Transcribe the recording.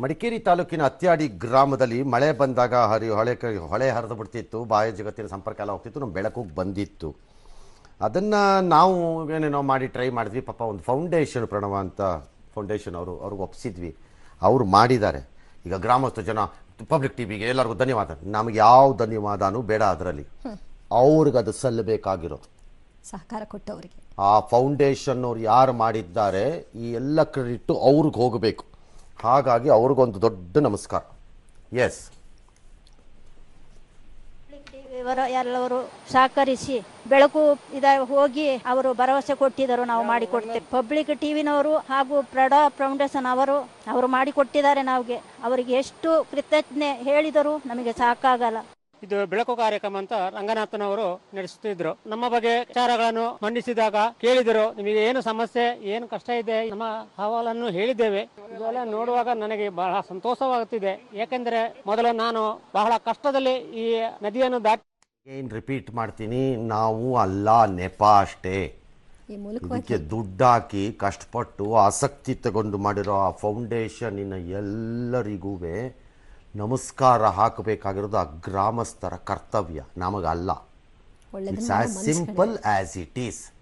ಮಡಿಕೇರಿ ತಾಲೂಕಿನ ಅತ್ಯಾಡಿ ಗ್ರಾಮದಲ್ಲಿ ಮಳೆ ಬಂದಾಗ ಹರಿ ಹೊಳೆ ಕ- ಹೊಳೆ ಹರಿದು ಬಿಡ್ತಿತ್ತು. ಬಾಯ ಜಗತ್ತಿನ ಸಂಪರ್ಕ ಎಲ್ಲ ಹೋಗ್ತಿತ್ತು. ನಮ್ಮ ಬೆಳಕಿಗೆ ಬಂದಿತ್ತು. ಅದನ್ನು ನಾವು ಏನೇನೋ ಮಾಡಿ ಟ್ರೈ ಮಾಡಿದ್ವಿ. ಪಾಪ ಒಂದು ಫೌಂಡೇಶನ್ ಪ್ರಣವ ಅಂತ ಫೌಂಡೇಶನ್ ಅವರು ಅವ್ರಿಗೆ ಒಪ್ಸಿದ್ವಿ. ಅವರು ಮಾಡಿದ್ದಾರೆ. ಈಗ ಗ್ರಾಮಸ್ಥ ಜನ ಪಬ್ಲಿಕ್ ಟಿವಿಗೆ ಎಲ್ಲರಿಗೂ ಧನ್ಯವಾದ. ನಮಗೆ ಯಾವ ಧನ್ಯವಾದನೂ ಬೇಡ ಅದರಲ್ಲಿ. ಅವ್ರಿಗೆ ಅದು ಸಲ್ಲಬೇಕಾಗಿರೋ ಸಹಕಾರ ಕೊಟ್ಟವರಿಗೆ. ಆ ಫೌಂಡೇಶನ್ ಅವ್ರು ಯಾರು ಮಾಡಿದ್ದಾರೆ ಈ ಎಲ್ಲ ಕ್ರೆಡಿಟ್ ಅವ್ರಿಗೆ ಹೋಗಬೇಕು. ಹಾಗಾಗಿ ಅವ್ರಿಗೊಂದು ದೊಡ್ಡ ನಮಸ್ಕಾರ. ಎಸ್ ಎಲ್ಲವರು ಸಹಕರಿಸಿ ಬೆಳಕು ಇದ ಹೋಗಿ ಅವರು ಭರವಸೆ ಕೊಟ್ಟಿದ್ದರು ನಾವು ಮಾಡಿಕೊಡ್ತೇವೆ. ಪಬ್ಲಿಕ್ ಟಿವಿನವರು ಹಾಗೂ ಪ್ರಡ ಫೌಂಡೇಶನ್ ಅವರು ಅವರು ಮಾಡಿಕೊಟ್ಟಿದ್ದಾರೆ ನಮಗೆ ಅವರಿಗೆ ಎಷ್ಟು ಕೃತಜ್ಞೆ ಹೇಳಿದರು ನಮಗೆ ಸಾಕಾಗಲ್ಲ. ಇದು ಬೆಳಕು ಕಾರ್ಯಕ್ರಮ ಅಂತ ರಂಗನಾಥನವರು ನಡೆಸುತ್ತಿದ್ರು. ನಮ್ಮ ಬಗ್ಗೆ ವಿಚಾರಗಳನ್ನು ಮಂಡಿಸಿದಾಗ ಕೇಳಿದರು ನಿಮಗೆ ಏನು ಸಮಸ್ಯೆ ಏನು ಕಷ್ಟ ಇದೆ ನಮ್ಮ ಅಹವಾಲನ್ನು ಹೇಳಿದ್ದೇವೆ. ಇದೆಲ್ಲ ನೋಡುವಾಗ ನನಗೆ ಬಹಳ ಸಂತೋಷವಾಗುತ್ತಿದೆ. ಯಾಕೆಂದ್ರೆ ಮೊದಲು ನಾನು ಬಹಳ ಕಷ್ಟದಲ್ಲಿ ಈ ನದಿಯನ್ನು ದಾಟಿ ಏನು ರಿಪೀಟ್ ಮಾಡ್ತೀನಿ ನಾವು ಅಲ್ಲ ನೆಪ ಅಷ್ಟೇ. ಇದಕ್ಕೆ ದುಡ್ಡು ಹಾಕಿ ಕಷ್ಟಪಟ್ಟು ಆಸಕ್ತಿ ತಗೊಂಡು ಮಾಡಿರೋ ಆ ಫೌಂಡೇಶನ್ನಿನ ಎಲ್ಲರಿಗೂ ನಮಸ್ಕಾರ ಹಾಕಬೇಕಾಗಿರೋದು ಆ ಗ್ರಾಮಸ್ಥರ ಕರ್ತವ್ಯ ನಮಗಲ್ಲ. It's as simple as it is.